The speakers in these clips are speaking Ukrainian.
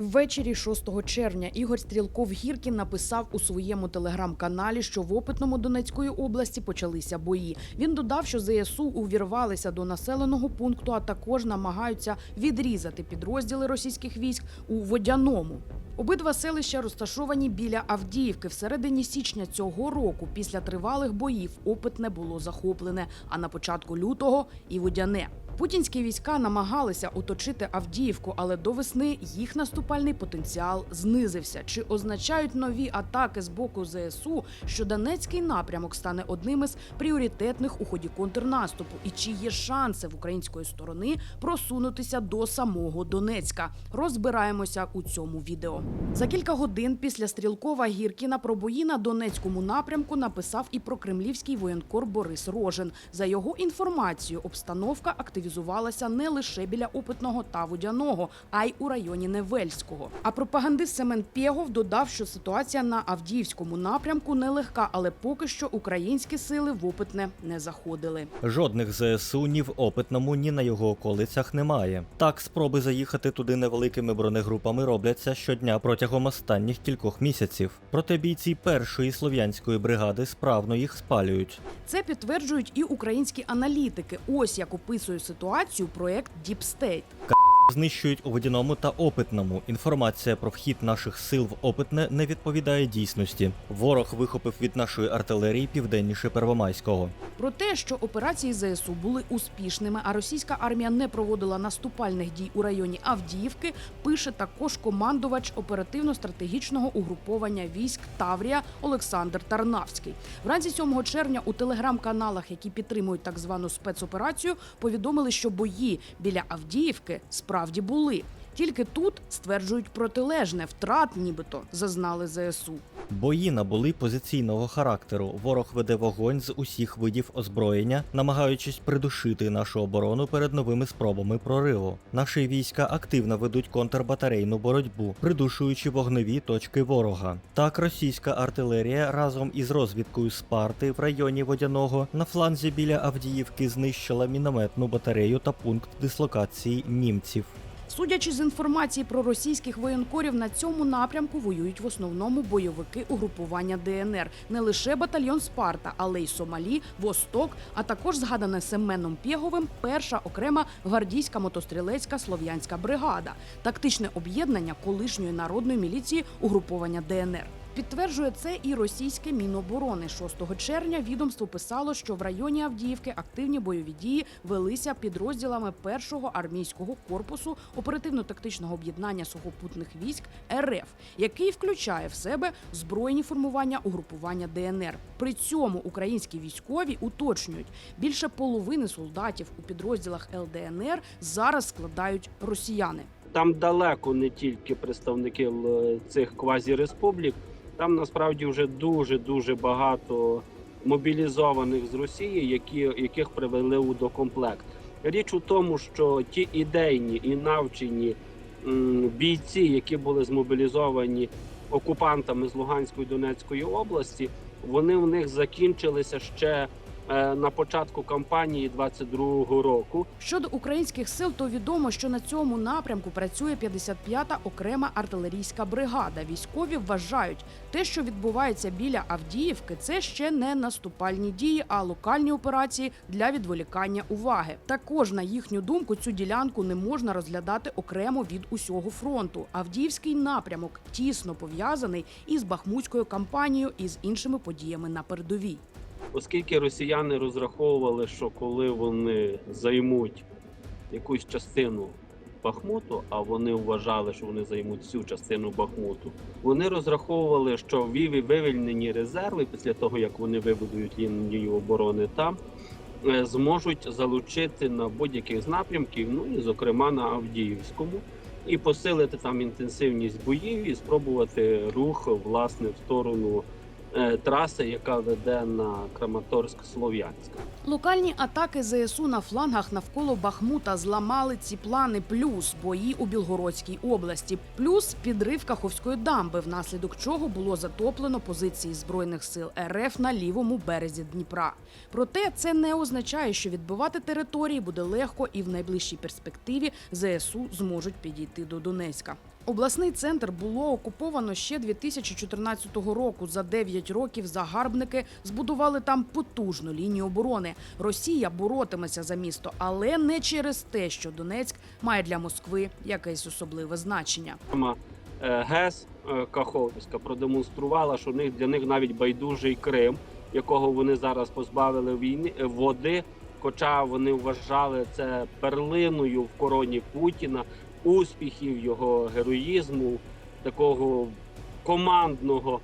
Ввечері 6 червня Ігор Стрілков Гіркін написав у своєму телеграм-каналі, що в опитному Донецької області почалися бої. Він додав, що ЗСУ увірвалися до населеного пункту, а також намагаються відрізати підрозділи російських військ у водяному. Обидва селища розташовані біля Авдіївки. В середині січня цього року, після тривалих боїв, опитне було захоплене. А на початку лютого і водяне. Путінські війська намагалися оточити Авдіївку, але до весни їх наступальний потенціал знизився. Чи означають нові атаки з боку ЗСУ, що Донецький напрямок стане одним із пріоритетних у ході контрнаступу? І чи є шанси в української сторони просунутися до самого Донецька? Розбираємося у цьому відео. За кілька годин після стрілкова Гіркіна про бої на Донецькому напрямку написав і про кремлівський воєнкор Борис Рожин. За його інформацією, обстановка активізувалася не лише біля опитного та водяного, а й у районі Невельського. А пропагандист Семен Пєгов додав, що ситуація на Авдіївському напрямку нелегка, але поки що українські сили в опитне не заходили. Жодних ЗСУ ні в опитному, ні на його околицях немає. Так, спроби заїхати туди невеликими бронегрупами робляться щодня протягом останніх кількох місяців. Проте бійці першої слов'янської бригади справно їх спалюють. Це підтверджують і українські аналітики. Ось як описує ситуацію проект Deep State. Знищують у водяному та опитному. Інформація про вхід наших сил в опитне не відповідає дійсності. Ворог вихопив від нашої артилерії південніше Первомайського. Про те, що операції ЗСУ були успішними, а російська армія не проводила наступальних дій у районі Авдіївки, пише також командувач оперативно-стратегічного угруповання військ Таврія Олександр Тарнавський. Вранці 7 червня у телеграм-каналах, які підтримують так звану спецоперацію, повідомили, що бої біля Авдіївки справді були. Тільки тут стверджують протилежне втрат, нібито зазнали ЗСУ. Бої набули позиційного характеру. Ворог веде вогонь з усіх видів озброєння, намагаючись придушити нашу оборону перед новими спробами прориву. Наші війська активно ведуть контрбатарейну боротьбу, придушуючи вогневі точки ворога. Так, російська артилерія разом із розвідкою Спарти в районі водяного на фланзі біля Авдіївки знищила мінометну батарею та пункт дислокації німців. Судячи з інформації про російських воєнкорів, на цьому напрямку воюють в основному бойовики угрупування ДНР, не лише батальйон Спарта, але й Сомалі, Восток, а також згадане Семеном Пєговим перша окрема гвардійська мотострілецька слов'янська бригада, тактичне об'єднання колишньої народної міліції угруповання ДНР. Підтверджує це і російське міноборони. 6 червня відомство писало, що в районі Авдіївки активні бойові дії велися підрозділами першого армійського корпусу оперативно-тактичного об'єднання сухопутних військ РФ, який включає в себе збройні формування угрупування ДНР. При цьому українські військові уточнюють, більше половини солдатів у підрозділах ЛДНР зараз складають росіяни. Там далеко не тільки представники л- цих квазіреспублік, там насправді вже дуже дуже багато мобілізованих з Росії, які, яких привели у докомплект. Річ у тому, що ті ідейні і навчені бійці, які були змобілізовані окупантами з Луганської Донецької області, вони в них закінчилися ще на початку кампанії 22-го року. Щодо українських сил, то відомо, що на цьому напрямку працює 55-та окрема артилерійська бригада. Військові вважають, те, що відбувається біля Авдіївки, це ще не наступальні дії, а локальні операції для відволікання уваги. Також на їхню думку цю ділянку не можна розглядати окремо від усього фронту. Авдіївський напрямок тісно пов'язаний із Бахмутською кампанією і з іншими подіями на передовій. Оскільки росіяни розраховували, що коли вони займуть якусь частину Бахмуту, а вони вважали, що вони займуть всю частину Бахмуту, вони розраховували, що вивільнені резерви після того, як вони вибудують лінію оборони там, е, зможуть залучити на будь-яких напрямків, ну і зокрема на Авдіївському, і посилити там інтенсивність боїв і спробувати рух власне в сторону е, траси, яка веде на Краматорськ-Слов'янськ. Локальні атаки ЗСУ на флангах навколо Бахмута зламали ці плани. Плюс бої у Білгородській області, плюс підрив Каховської дамби, внаслідок чого було затоплено позиції збройних сил РФ на лівому березі Дніпра. Проте це не означає, що відбивати території буде легко, і в найближчій перспективі ЗСУ зможуть підійти до Донецька. Обласний центр було окуповано ще 2014 року. За 9 років загарбники збудували там потужну лінію оборони. Росія боротиметься за місто, але не через те, що Донецьк має для Москви якесь особливе значення. Е, ГЕС е, Каховська продемонструвала, що них для них навіть байдужий Крим, якого вони зараз позбавили війни е, води. Хоча вони вважали це перлиною в короні Путіна, успіхів його героїзму, такого командного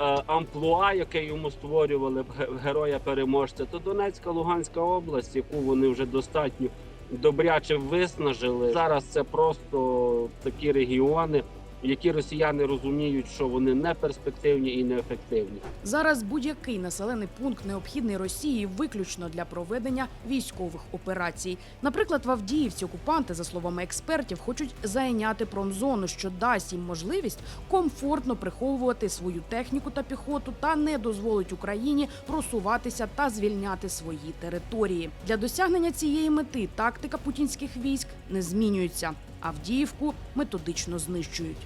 е, амплуа, яке йому створювали героя-переможця, то Донецька, Луганська область, яку вони вже достатньо добряче виснажили. Зараз це просто такі регіони, які росіяни розуміють, що вони не перспективні і не ефективні. Зараз будь-який населений пункт необхідний Росії виключно для проведення військових операцій. Наприклад, в Авдіївці окупанти, за словами експертів, хочуть зайняти промзону, що дасть їм можливість комфортно приховувати свою техніку та піхоту та не дозволить Україні просуватися та звільняти свої території. Для досягнення цієї мети тактика путінських військ не змінюється. Авдіївку методично знищують.